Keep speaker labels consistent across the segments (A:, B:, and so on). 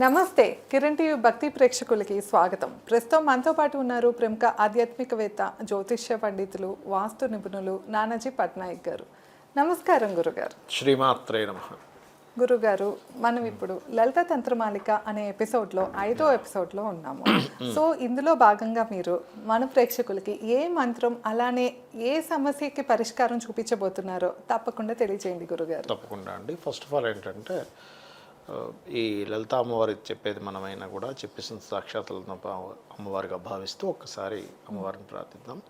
A: నమస్తే కిరణ్ టీవీ భక్తి ప్రేక్షకులకి స్వాగతం. ప్రస్తుతం మనతో పాటు ఉన్నారు ప్రముఖ ఆధ్యాత్మికవేత్త జ్యోతిష్య పండితులు వాస్తు నిపుణులు నానాజీ పట్నాయక్ గారు. నమస్కారం గురుగారు.
B: శ్రీమాత్రే నమ.
A: గురుగారు మనం ఇప్పుడు లలిత తంత్రమాలిక అనే ఎపిసోడ్లో ఐదో ఎపిసోడ్లో ఉన్నాము. సో ఇందులో భాగంగా మీరు మన ప్రేక్షకులకి ఏ మంత్రం అలానే ఏ సమస్యకి పరిష్కారం చూపించబోతున్నారో తప్పకుండా తెలియజేయండి గురుగారు.
B: తప్పకుండా అండి. ఫస్ట్ ఆఫ్ ఆల్ ఏంటంటే ఈ లలిత అమ్మవారి చెప్పేది మనమైనా కూడా చెప్పేసిన సాక్షాత్ అమ్మవారిగా భావిస్తూ ఒక్కసారి అమ్మవారిని ప్రార్థిద్దాం.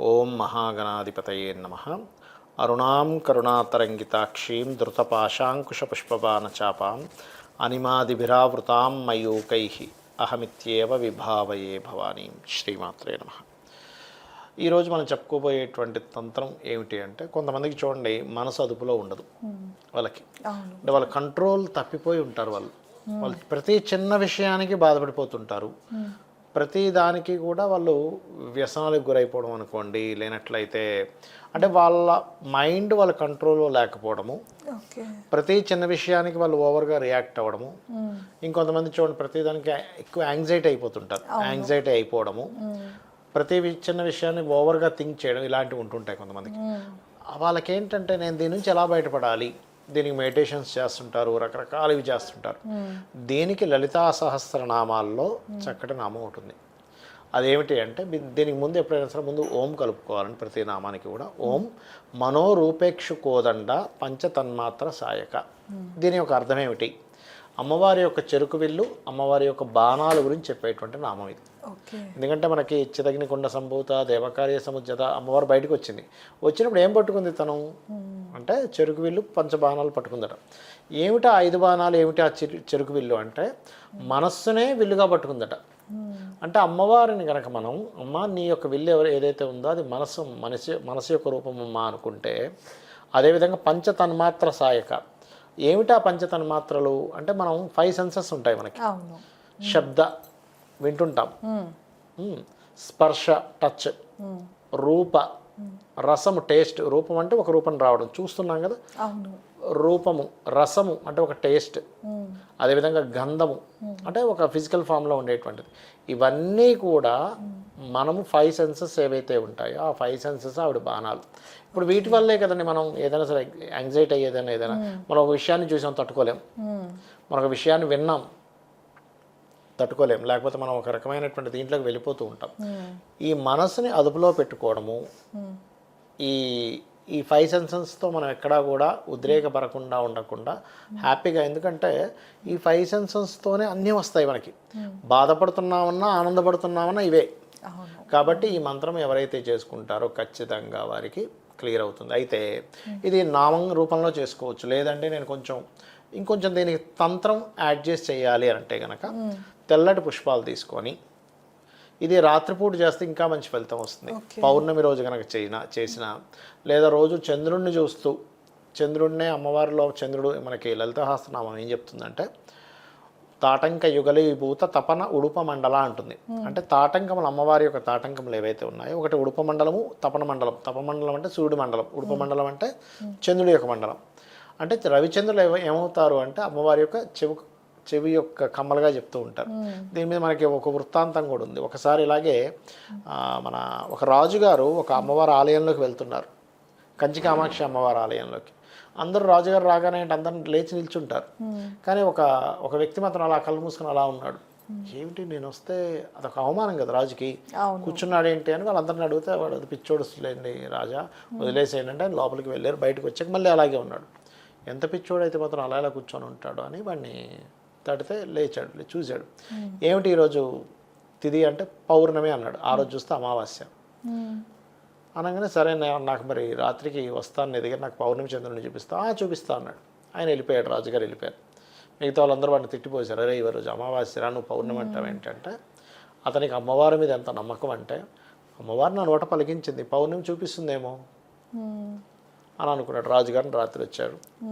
B: ఓం మహాగణాధిపతయే నమ. అరుణాం కరుణాతరంగితాక్షీం ధృతపాశాంకుశపుష్పబాణ చాపాం అనిమాదిభిరావృతాం మయూకై. అహమిత్యేవ విభావయే భవానీం. శ్రీమాత్రే నమ. ఈరోజు మనం చెప్పుకోబోయేటువంటి తంత్రం ఏమిటి అంటే కొంతమందికి చూడండి మనసు అదుపులో ఉండదు వాళ్ళకి. అంటే వాళ్ళ కంట్రోల్ తప్పిపోయి ఉంటారు వాళ్ళు. వాళ్ళు ప్రతి చిన్న విషయానికి బాధపడిపోతుంటారు. ప్రతి దానికి కూడా వాళ్ళు వ్యసనాలకు గురైపోవడం అనుకోండి లేనట్లయితే అంటే వాళ్ళ మైండ్ వాళ్ళ కంట్రోల్లో లేకపోవడము. ప్రతి చిన్న విషయానికి వాళ్ళు ఓవర్గా రియాక్ట్ అవ్వడము. ఇంకొంతమంది చూడండి ప్రతి దానికి ఎక్కువ యాంగ్జైటీ అయిపోతుంటారు. యాంగ్జైటీ అయిపోవడము. ప్రతి చిన్న విషయాన్ని ఓవర్గా థింక్ చేయడం ఇలాంటివి ఉంటుంటాయి కొంతమందికి. వాళ్ళకి ఏంటంటే నేను దీని నుంచి ఎలా బయటపడాలి? దీనికి మెడిటేషన్స్ చేస్తుంటారు రకరకాలవి చేస్తుంటారు. దీనికి లలితా సహస్రనామాల్లో చక్కటి నామం ఉంటుంది అదేమిటి అంటే దీనికి ముందు ఎప్పుడైనా సరే ముందు ఓం కలుపుకోవాలని ప్రతి నామానికి కూడా. ఓం మనోరూపేక్షు కోదండ పంచతన్మాత్ర సాయక. దీని యొక్క అర్థం ఏమిటి? అమ్మవారి యొక్క చెరుకు విల్లు అమ్మవారి యొక్క బాణాల గురించి చెప్పేటువంటి నామం ఇది. ఎందుకంటే మనకి చితగిని కుండ సంభూత దేవకార్య సముజ్జత అమ్మవారు బయటకు వచ్చింది వచ్చినప్పుడు ఏం పట్టుకుంది తను? అంటే చెరుకు విల్లు పంచబాణాలు పట్టుకుందట. ఏమిటి ఐదు బాణాలు ఏమిటి ఆ చెరు చెరుకు విల్లు అంటే మనస్సునే విల్లుగా పట్టుకుందట. అంటే అమ్మవారిని కనుక మనం అమ్మ నీ యొక్క విల్లు ఎవరు ఏదైతే ఉందో అది మనసు మనసు మనసు యొక్క రూపం అమ్మ అనుకుంటే అదేవిధంగా పంచతన్మాత్ర సాయక. ఏమిటా పంచతన్మాత్రలు? అంటే మనం ఫైవ్ సెన్సెస్ ఉంటాయి మనకి. శబ్ద వింటుంటాం. స్పర్శ టచ్. రూప. రసము టేస్ట్. రూపం అంటే ఒక రూపం రావడం. చూస్తున్నాం కదా? రూపము రసము అంటే ఒక టేస్ట్. అదేవిధంగా గంధము అంటే ఒక ఫిజికల్ ఫామ్లో ఉండేటువంటిది. ఇవన్నీ కూడా మనము ఫైవ్ సెన్సెస్ ఏవైతే ఉంటాయో ఆ ఫైవ్ సెన్సెస్ ఆవిడ బాణాలు. ఇప్పుడు వీటి వల్లే కదండి మనం ఏదైనా సరే యాంగ్జైటీ అయ్యేదైనా ఏదైనా మనం ఒక విషయాన్ని చూసాం తట్టుకోలేం. మనం ఒక విషయాన్ని విన్నాం. తట్టుకోలేం. లేకపోతే మనం ఒక రకమైనటువంటి దీంట్లోకి వెళ్ళిపోతూ ఉంటాం.
A: మ్మ్.
B: ఈ మనసుని అదుపులో పెట్టుకోవడము
A: మ్మ్.
B: ఈ ఈ ఫైవ్ సెన్సెన్స్తో మనం ఎక్కడా కూడా ఉద్రేకపడకుండా ఉండకుండా హ్యాపీగా. ఎందుకంటే ఈ ఫైవ్ సెన్సెన్స్తోనే అన్నీ వస్తాయి మనకి. బాధపడుతున్నామన్నా ఆనందపడుతున్నామన్నా ఇవే. కాబట్టి ఈ మంత్రం ఎవరైతే చేసుకుంటారో ఖచ్చితంగా వారికి క్లియర్ అవుతుంది. అయితే ఇది నామం రూపంలో చేసుకోవచ్చు. లేదంటే నేను కొంచెం ఇంకొంచెం దీనికి తంత్రం యాడ్ చేసి చేయాలి అంటే కనుక తెల్లటి పుష్పాలు తీసుకొని ఇది రాత్రిపూట చేస్తే ఇంకా మంచి ఫలితం వస్తుంది. పౌర్ణమి రోజు కనుక చేసిన చేసిన లేదా రోజు చంద్రుణ్ణి చూస్తూ చంద్రుడినే అమ్మవారిలో చంద్రుడు మనకి లలితహాస్త్రనామం ఏం చెప్తుందంటే తాటంక యుగలీభూత తపన ఉడుప మండల అంటుంది. అంటే తాటంకములు అమ్మవారి యొక్క తాటంకములు ఏవైతే ఉన్నాయో ఒకటి ఉడుప మండలము తపన మండలం. తప మండలం అంటే సూర్యుడి మండలం. ఉడుప మండలం అంటే చంద్రుడి యొక్క మండలం. అంటే రవిచంద్రులు ఏమ- ఏమవుతారు అంటే అమ్మవారి యొక్క చెవు చెవి యొక్క కమ్మలుగా చెప్తూ ఉంటారు. దీని మీద మనకి ఒక వృత్తాంతం కూడా ఉంది. ఒకసారి ఇలాగే మన ఒక రాజుగారు ఒక అమ్మవారి ఆలయంలోకి వెళ్తున్నారు. కంచి కామాక్షి అమ్మవారి ఆలయంలోకి. అందరూ రాజుగారు రాగానే అంటే అందరం లేచి నిల్చుంటారు. కానీ ఒక ఒక వ్యక్తి మాత్రం అలా కళ్ళు మూసుకొని అలా ఉన్నాడు. ఏమిటి నేను వస్తే అదొక అవమానం కదా రాజుకి? కూర్చున్నాడు ఏంటి? అని వాళ్ళందరిని అడిగితే వాడు అది పిచ్చోడులేండి రాజా వదిలేసేయండి అంటే ఆయన లోపలికి వెళ్ళారు బయటకు వచ్చాక మళ్ళీ అలాగే ఉన్నాడు. ఎంత పిచ్చోడు అయితే మాత్రం అలా ఎలా కూర్చొని ఉంటాడు అని వాడిని తడితే లేచాడు లే- చూశాడు. ఏమిటి ఈరోజు తిది అంటే పౌర్ణమి అన్నాడు. ఆ రోజు చూస్తే అమావాస్య. అనగానే సరే నే- నాకు మరి రాత్రికి వస్తాను నీ దగ్గర నాకు పౌర్ణమి చంద్రుని చూపిస్తా "ఆ, చూపిస్తా అన్నాడు. ఆయన వెళ్ళిపోయాడు రాజుగారు వెళ్ళిపోయారు. మిగతా వాళ్ళందరూ వాడిని తిట్టిపోసారు అరే ఈ రోజు అమావాస్యరా నువ్వు పౌర్ణమి అంటావు ఏంటంటే అతనికి అమ్మవారి మీద ఎంత నమ్మకం అంటే అమ్మవారు నా నోట పలికించింది పౌర్ణమి చూపిస్తుందేమో. అని అనుకున్నాడు. రాజుగారిని రాత్రి వచ్చాడు.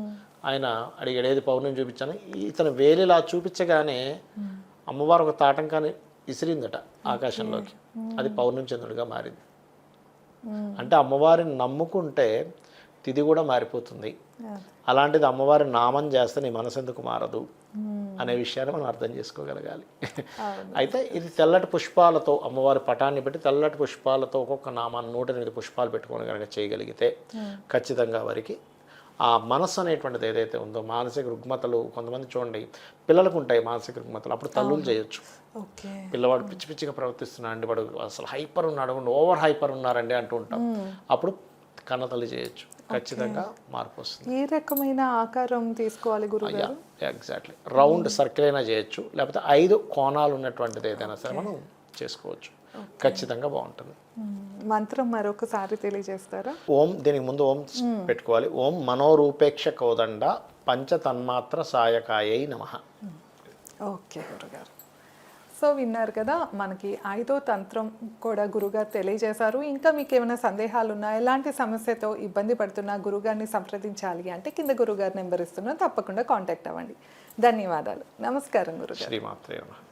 B: ఆయన అడిగాడు ఏది పౌర్ణమి చూపించాను ఇతను వేలిలా చూపించగానే అమ్మవారు ఒక తాటంకాన్ని ఇసిరిందట ఆకాశంలోకి. అది పౌర్ణమి చంద్రుడిగా మారింది. అంటే అమ్మవారిని నమ్ముకుంటే తిది కూడా మారిపోతుంది. అలాంటిది అమ్మవారి నామం చేస్తే నీ మనసు ఎందుకు మారదు. అనే విషయాన్ని మనం అర్థం చేసుకోగలగాలి. అయితే ఇది తెల్లటి పుష్పాలతో అమ్మవారి పటాన్ని పెట్టి తెల్లటి పుష్పాలతో ఒక్కొక్క నామాన్ని నూట ఎనిమిది పుష్పాలు పెట్టుకొని కనుక చేయగలిగితే ఖచ్చితంగా వారికి ఆ మనస్సు అనేటువంటిది ఏదైతే ఉందో మానసిక రుగ్మతలు కొంతమంది చూడండి పిల్లలకు ఉంటాయి మానసిక రుగ్మతలు అప్పుడు తల్లులు చేయొచ్చు.
A: ఓకే.
B: పిల్లవాడు పిచ్చి పిచ్చిగా ప్రవర్తిస్తున్నాడు అండి వాడు అసలు హైపర్ ఉన్నాడు ఓవర్ హైపర్ ఉన్నారండి అంటూ ఉంటాం. అప్పుడు కన్నతల్లి చేయొచ్చు. ఖచ్చితంగా మార్పు వస్తుంది.
A: ఏ రకమైన ఆకారం తీసుకోవాలి గురుగారు
B: ఎగ్జాక్ట్లీ. రౌండ్ సర్కిల్ అయినా చేయొచ్చు. లేకపోతే ఐదు కోణాలు ఉన్నటువంటిది ఏదైనా సరే మనం చేసుకోవచ్చు. ఖచ్చితంగా బాగుంటుంది.
A: మంత్రం మరొకసారి తెలియజేస్తారా?
B: ఓం దీనికి ముందు ఓం పెట్టుకోవాలి. ఓం మనోరూపేక్ష కోదండ పంచతన్మాత్ర సాయకాయై నమ.
A: ఓకే గురుగారు. సో విన్నారు కదా మనకి ఐదో తంత్రం కూడా గురుగారు తెలియజేశారు. ఇంకా మీకు ఏమైనా సందేహాలు ఉన్నా ఎలాంటి సమస్యతో ఇబ్బంది పడుతున్నా గురుగారిని సంప్రదించాలి అంటే కింద గురుగారు నెంబర్ ఇస్తున్నా తప్పకుండా కాంటాక్ట్ అవ్వండి. ధన్యవాదాలు. నమస్కారం గురుగారు.